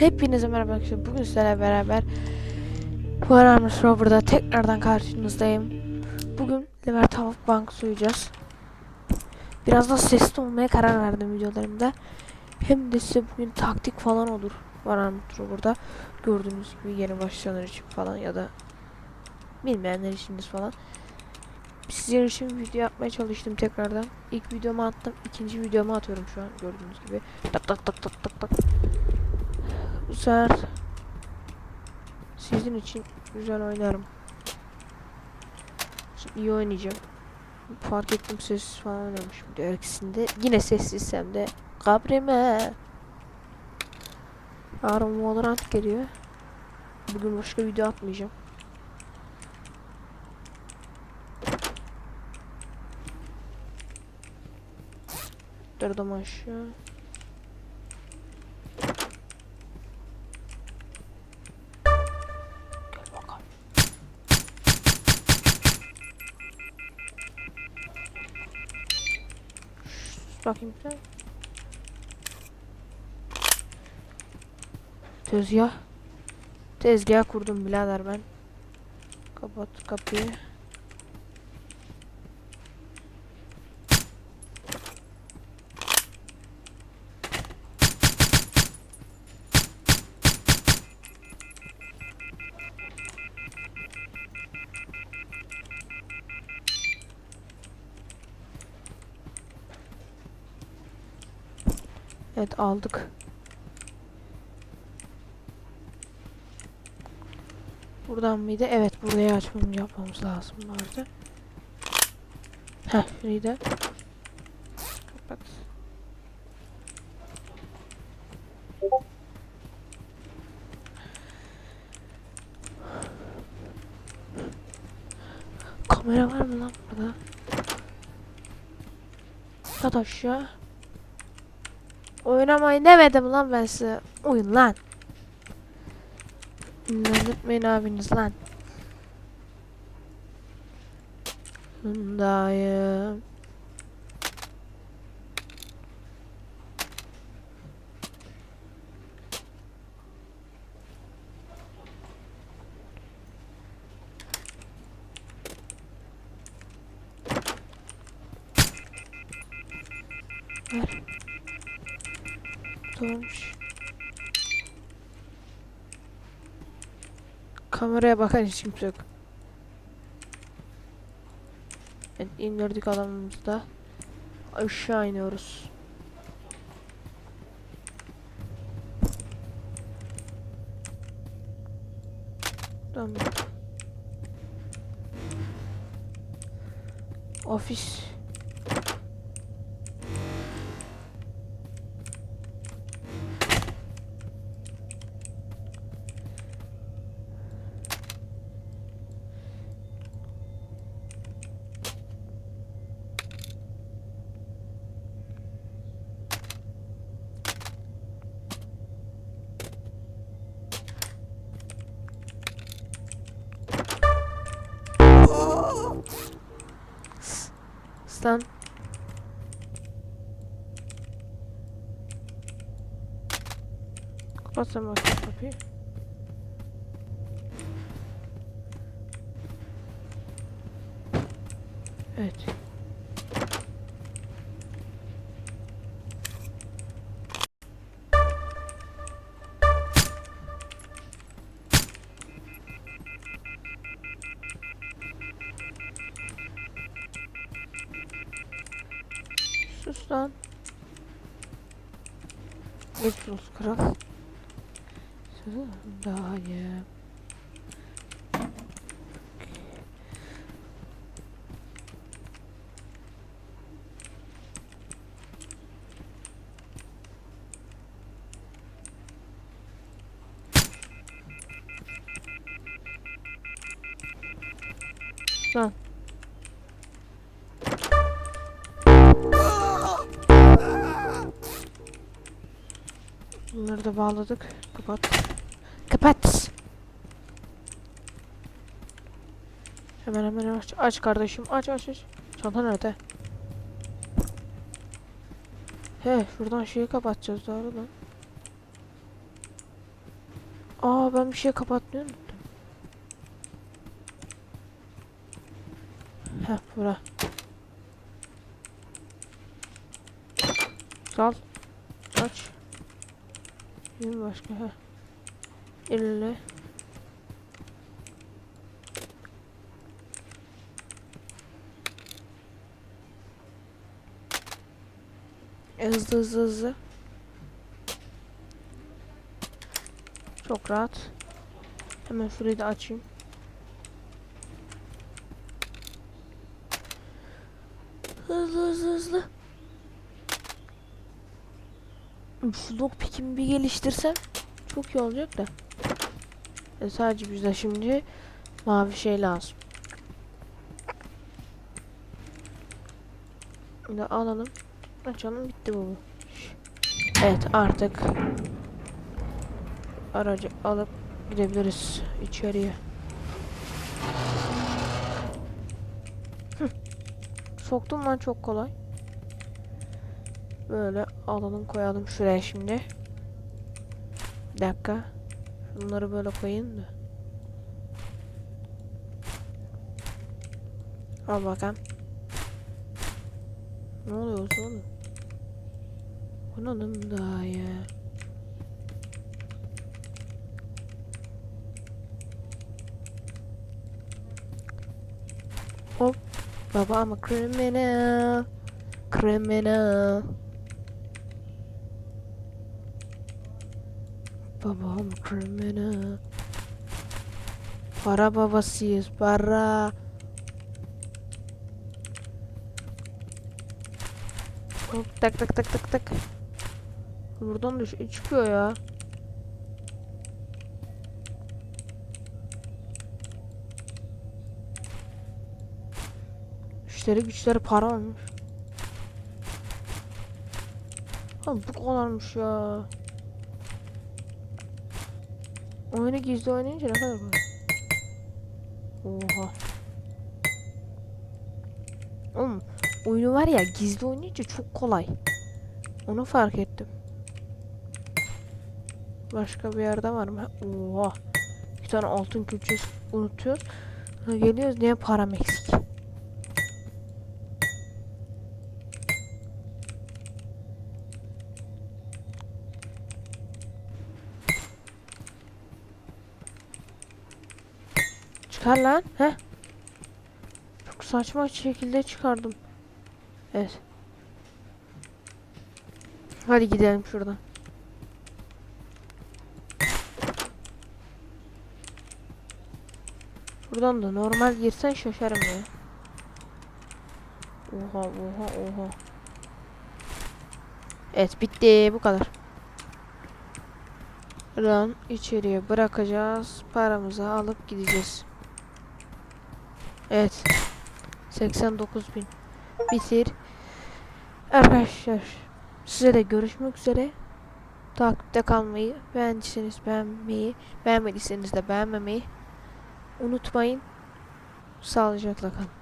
Hepinize merhaba arkadaşlar. Bugün sizlerle beraber Warhammer Rover'da tekrardan karşınızdayım. Bugün Lever Bank soyacağız. Biraz da sesli olmaya karar verdim videolarımda. Hem de size bugün taktik falan olur Warhammer Rover'da. Gördüğünüz gibi yeni başlayanlar için falan ya da bilmeyenler için falan. Sizler için video yapmaya çalıştım tekrardan. İlk videomu attım. ikinci videomu atıyorum şu an gördüğünüz gibi. Tak tak tak tak tak tak. Bu sefer sizin için güzel oynarım. Şimdi iyi oynayacağım. Fark ettim sessiz falan oynamışım diyor ikisinde. Yine sessizsem de kabrime. Yarın Valorant geliyor. Bugün başka video atmayacağım. Dırdım aşağı. Bakayım sen. Tezgah. Tezgah kurdum birader ben. Kapat kapıyı. Evet aldık. Buradan mıydı? Evet burayı açmamız yapmamız lazım vardı. Heh şurayı da kapat. Kamera var mı lan burada? Yat aşağı. Oynamayın demedim lan ben size. Oyun lan. Öldürtmeyin abiniz lan. Bundayım. Ver. Doğmuş. Kameraya bakan hiç kimse yok. Evet, indirdik adamımızı da. Aşağı iniyoruz. Tamam. Ofis. Stan. Kapatsam bakayım kapıyı. Evet. Lan. Geçmiş olsun kral. Daha iyi. Lan. Bunları da bağladık. Kapat. Kapat. Hemen hemen aç, aç kardeşim. Aç aç aç. Çanta nerede? He şuradan şeyi kapatacağız doğru lan. Aa ben bir şey kapatmayı unuttum. Heh bura. Sal. Aç. Bir başka. Elle. E, hızlı hızlı hızlı. Çok rahat. Hemen şurayı da açayım. Hızlı hızlı hızlı. Şu lockpick'imi bir geliştirsem çok iyi olacak da. E sadece bize şimdi mavi şey lazım. Şimdi alalım. Açalım bitti bu. Evet artık aracı alıp gidebiliriz içeriye. Soktum lan çok kolay. Böyle alalım koyalım şuraya şimdi. Bir dakika. Bunları böyle koyayım da. Al bakalım. Ne oluyor oğlum? Bunalım daha ya. Hop. Baba I'm a criminal. Criminal. Baba I'm a criminal. Para babasıyız. Para. Hop tak tak tak tak tak. Buradan düş çıkıyor ya. İşleri güçleri para olmuş. Abi bu kadarmış ya. Oyunu gizli oynayınca ne kadar var? Oha. Oğlum oyunu var ya gizli oynayınca çok kolay. Onu fark ettim. Başka bir yerde var mı? Oha. Bir tane altın külçesi unutuyoruz. Geliyoruz niye param eksik? Çıkar lan. Heh. Çok saçma şekilde çıkardım. Evet. Hadi gidelim şuradan. Buradan da normal girsen şaşarım ya. Oha oha oha. Evet bitti bu kadar. Buradan içeriye bırakacağız. Paramızı alıp gideceğiz. Evet. 89 bin. Bitir. Arkadaşlar size de görüşmek üzere. Takipte kalmayı, beğendiyseniz beğenmeyi, beğenmediyseniz de beğenmemeyi unutmayın. Sağlıcakla kalın.